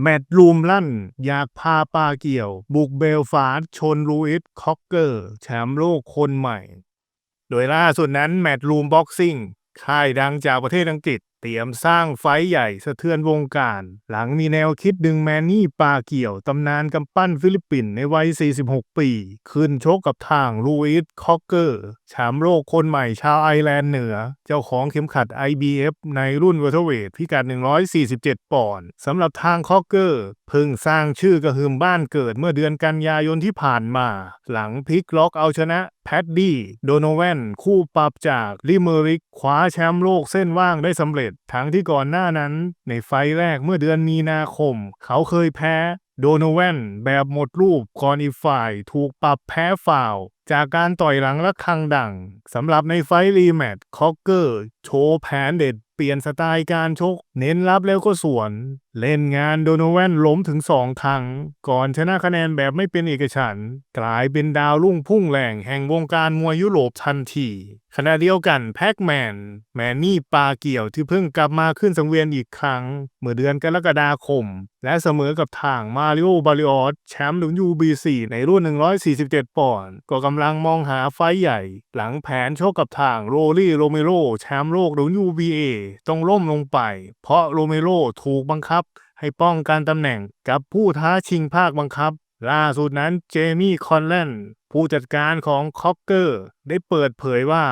แมตต์ลูมลั่น อยากพาปาเกี่ยว บุกเบลฟาสชนลูอิสคอกเกอร์ แชมป์โลกคนใหม่ โดยล่าสุดนั้นแมตต์ลูมบ็อกซิ่งค่ายดังจากประเทศอังกฤษ เตรียมสร้างไฟใหญ่สะเทือนวงการ หลังมีแนวคิดดึงแมนนี่ปาเกี่ยวตำนานกำปั้นฟิลิปปินส์ในวัย 46 ปี ขึ้นชกกับทางลูอิสคอกเกอร์แชมป์โลกคนใหม่ชาวไอร์แลนด์เหนือ เจ้าของเข็มขัด IBF ในรุ่นเวเทอร์เวทพิกัด 147 ปอนด์สำหรับทางคอกเกอร์เพิ่งสร้างชื่อกระหึ่มบ้านเกิดเมื่อเดือนกันยายนที่ผ่านมา หลังพลิกล็อกเอาชนะแพดดี้โดโนแวนคู่ปรับจากลิเมอริกคว้าแชมป์โลกเส้นว่างได้สำเร็จทั้งที่ก่อนหน้านั้น ในไฟแรกเมื่อเดือนมีนาคม เขาเคยแพ้ โดโนแวนแบบหมดรูปก่อนอีกฝ่ายถูกปรับแพ้ฟาว จากการต่อยหลังและคังดังสำหรับในไฟรีแมตช์คอกเกอร์ โชว์แผนเด็ดเปลี่ยนสไตล์การชก เน้นรับแล้วก็สวนเล่นงานโดโนแวนล้มถึงสองครั้ง ก่อนชนะคะแนนแบบไม่เป็นเอกฉันท์กลายเป็นดาวรุ่งพุ่งแหล่งแห่งวงการมวยยุโรปทันทีขณะเดียวกันแพ็กแมน แมนนี่ปาเกี่ยวที่เพิ่งกลับมาขึ้นสังเวียนอีกครั้ง เมื่อเดือนกรกฎาคม และเสมอกับทางมาริโอบาริออสแชมป์ WBC ในรุ่น 147 ปอนด์ก็กำลังมองหาไฟใหญ่ หลังแผนโชกกับทางโรลี่โรเมโรแชมป์โลก WBA ต้องล่มลงไป เพราะโรเมโรถูกบังคับ ให้ป้องกันตำแหน่งกับผู้ท้าชิงภาคบังคับ ล่าสุดนั้นเจมี่คอนแลนผู้จัดการของคอกเกอร์ ได้เปิดเผยว่า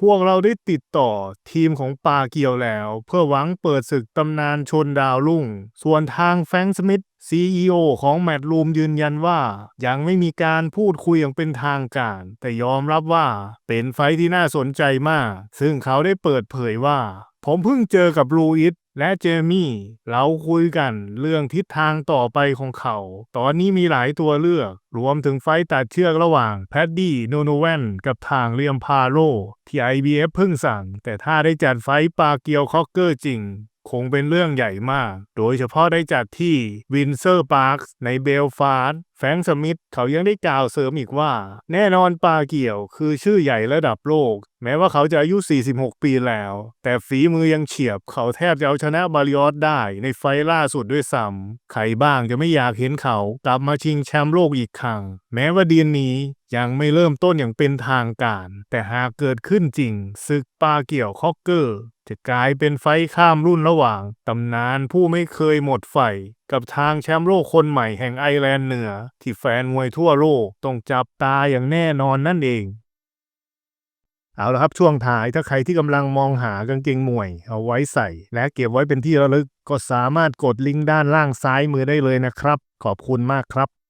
พวกเราได้ติดต่อทีมของปาเกียวแล้ว เพื่อหวังเปิดศึกตำนานชนดาวรุ่ง ส่วนทางแฟรงสมิธ CEO ของแมตต์ลูมยืนยันว่า ยังไม่มีการพูดคุยอย่างเป็นทางการ แต่ยอมรับว่าเป็นไฟท์ที่น่าสนใจมาก ซึ่งเขาได้เปิดเผยว่า ผมเพิ่งเจอกับลูอิส และเจมี่ เราคุยกันเรื่องทิศทางต่อไปของเขา ตอนนี้มีหลายตัวเลือก รวมถึงไฟตัดเชือกระหว่างแพดดี้โนโนแวนกับทางเลียมพาโรที่ IBF เพิ่งสั่ง แต่ถ้าได้จัดไฟปาเกียวคอกเกอร์จริง คงเป็นเรื่องใหญ่มาก โดยเฉพาะได้จัดที่วินเซอร์พาร์คในเบลฟาสต์แฟรงสมิธเขายังได้กล่าวเสริมอีกว่า แน่นอนปาเกี่ยวคือชื่อใหญ่ระดับโลก แม้ว่าเขาจะอายุ 46 ปีแล้ว แต่ฝีมือยังเฉียบ เขาแทบจะเอาชนะบาริออสได้ในไฟล่าสุดด้วยซ้ำใครบ้างจะไม่อยากเห็นเขากลับมาชิงแชมป์โลกอีกครั้ง แม้ว่าเดียนนี้ ยังไม่เริ่มต้นอย่างเป็นทางการ แต่หากเกิดขึ้นจริง ศึกปาเกี่ยวคอกเกอร์ จะกลายเป็นไฟข้ามรุ่นระหว่าง ตำนานผู้ไม่เคยหมดไฟ กับทางแชมป์โลกคนใหม่แห่งไอร์แลนด์เหนือ ที่แฟนมวยทั่วโลกต้องจับตาอย่างแน่นอนนั่นเองเอาละครับช่วงท้ายถ้าใครที่กำลังมองหากางเกงมวย เอาไว้ใส่ และเก็บไว้เป็นที่ระลึก ก็สามารถกดลิงก์ด้านล่างซ้ายมือได้เลยนะครับ ขอบคุณมากครับ